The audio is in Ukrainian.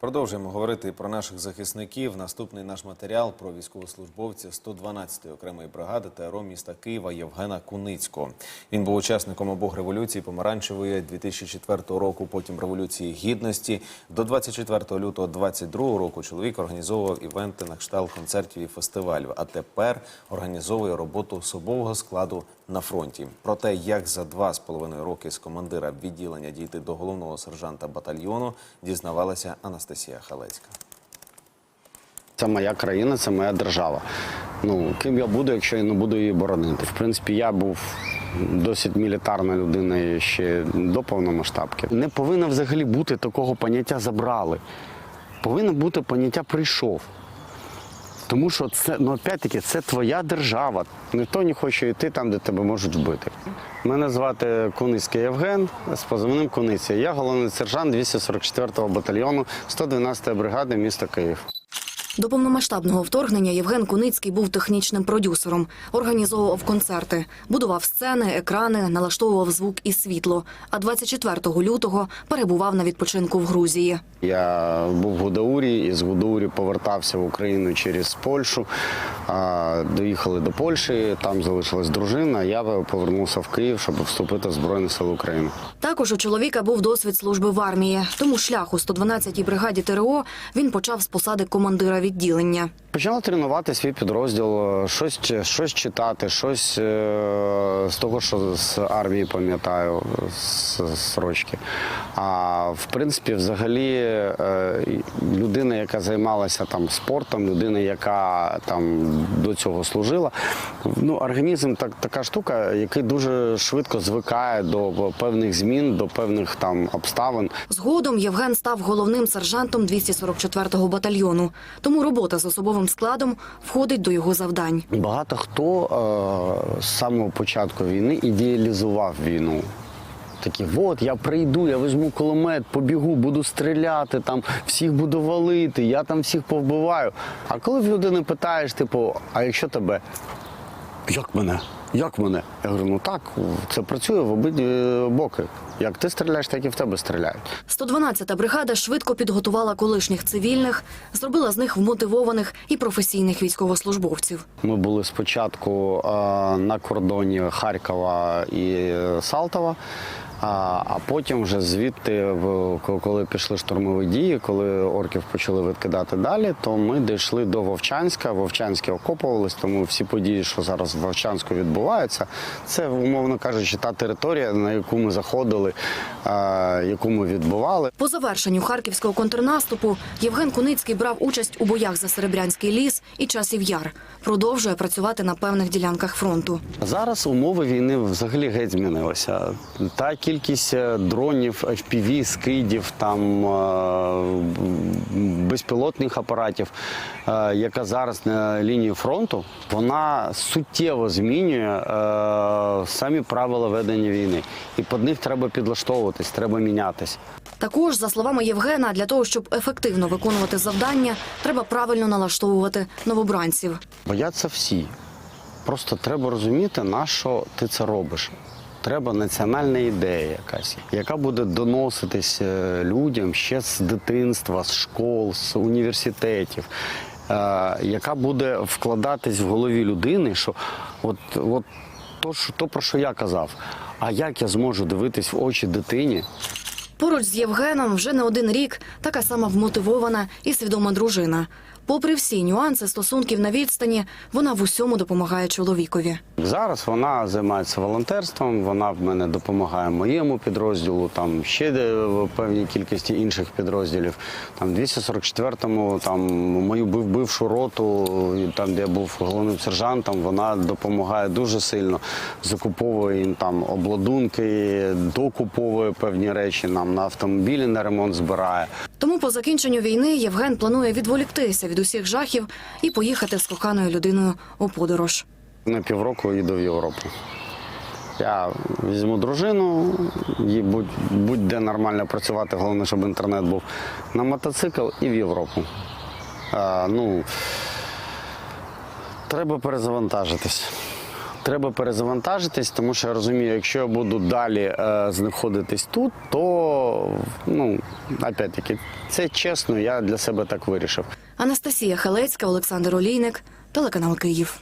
Продовжуємо говорити про наших захисників. Наступний наш матеріал про військовослужбовця 112-ї окремої бригади ТРО міста Києва Євгена Куницького. Він був учасником обох революцій помаранчевої 2004 року, потім революції гідності. До 24 лютого 22 року чоловік організовував івенти на кшталт концертів і фестивалів. А тепер організовує роботу особового складу на фронті. Про те, як за два з половиною роки з командира відділення дійти до головного сержанта батальйону, дізнавалася Анастасія Халецька. Це моя країна, це моя держава. Ну, ким я буду, якщо я не буду її боронити. В принципі, я був досить мілітарна людина ще до повномасштабки. Не повинно взагалі бути такого поняття забрали. Повинно бути поняття прийшов. Тому що це, ну опять-таки, це твоя держава. Ніхто не хоче йти там, де тебе можуть вбити. Мене звати Куницький Євген з позивним Куниця. Я головний сержант 244-го батальйону 112-ї бригади міста Київ. До повномасштабного вторгнення Євген Куницький був технічним продюсером, організовував концерти, будував сцени, екрани, налаштовував звук і світло. А 24 лютого перебував на відпочинку в Грузії. Я був в Гудаурі і з Гудаурі повертався в Україну через Польщу. Доїхали до Польщі, там залишилась дружина. Я повернувся в Київ, щоб вступити в Збройні Сили України. Також у чоловіка був досвід служби в армії. Тому шлях у 112-й бригаді ТРО він почав з посади командира відділення. Почав тренувати свій підрозділ, щось, щось читати, щось е, з того, що з армії пам'ятаю, з з срочки. А в принципі, взагалі, е, людина, яка займалася там спортом, людина, яка там до цього служила. Ну, організм так, така штука, який дуже швидко звикає до певних змін, до певних там обставин. Згодом Євген став головним сержантом 244-го батальйону. Тому робота з особовим складом входить до його завдань. Багато хто е, з самого початку війни ідеалізував війну. Такі, от я прийду, я візьму кулемет, побігу, буду стріляти, там всіх буду валити, я там всіх повбиваю. А коли в людини питаєш, типу, а якщо тебе? Як мене? Як мене? Я говорю, ну так, це працює в обидві боки. Як ти стріляєш, так і в тебе стріляють. 112-та бригада швидко підготувала колишніх цивільних, зробила з них вмотивованих і професійних військовослужбовців. Ми були спочатку на кордоні Харкова і Салтова. А а потім вже звідти, коли пішли штурмові дії, коли орків почали відкидати далі, то ми дійшли до Вовчанська. Вовчанське окопувались, тому всі події, що зараз в Вовчанську відбуваються, це, умовно кажучи, та територія, на яку ми заходили, а, яку ми відбували. По завершенню харківського контрнаступу Євген Куницький брав участь у боях за Серебрянський ліс і часів яр. Продовжує працювати на певних ділянках фронту. Зараз умови війни взагалі геть змінилися. Та кількість е, дронів, FPV, скидів, там е, безпілотних апаратів, е, яка зараз на лінії фронту, вона суттєво змінює самі правила ведення війни. І під них треба підлаштовуватись, треба мінятись. Також, за словами Євгена, для того, щоб ефективно виконувати завдання, треба правильно налаштовувати новобранців. Бояться всі. Просто треба розуміти, на що ти це робиш. Треба національна ідея якась, яка буде доноситись е, людям ще з дитинства, з школ, з університетів, е, яка буде вкладатись в голові людини, що от, от то, що, то, про що я казав. А як я зможу дивитись в очі дитині, Поруч з Євгеном вже не один рік така сама вмотивована і свідома дружина. Попри всі нюанси стосунків на відстані, вона в усьому допомагає чоловікові. Зараз вона займається волонтерством, вона в мене допомагає моєму підрозділу, там ще в певній кількості інших підрозділів. Там 244-му, там мою бив- бившу роту, там де я був головним сержантом, вона допомагає дуже сильно. Закуповує їм там обладунки, докуповує певні речі нам на автомобілі на ремонт збирає. Тому по закінченню війни Євген планує відволіктися від усіх жахів і поїхати з коханою людиною у подорож. На півроку їду в Європу. Я візьму дружину, їй будь, будь-де нормально працювати, головне, щоб інтернет був на мотоцикл і в Європу. А, ну, треба перезавантажитись. Треба перезавантажитись, тому що я розумію, якщо я буду далі е, знаходитись тут, то ну опять-таки це чесно, я для себе так вирішив. Анастасія Халецька, Олександр Олійник, телеканал Київ.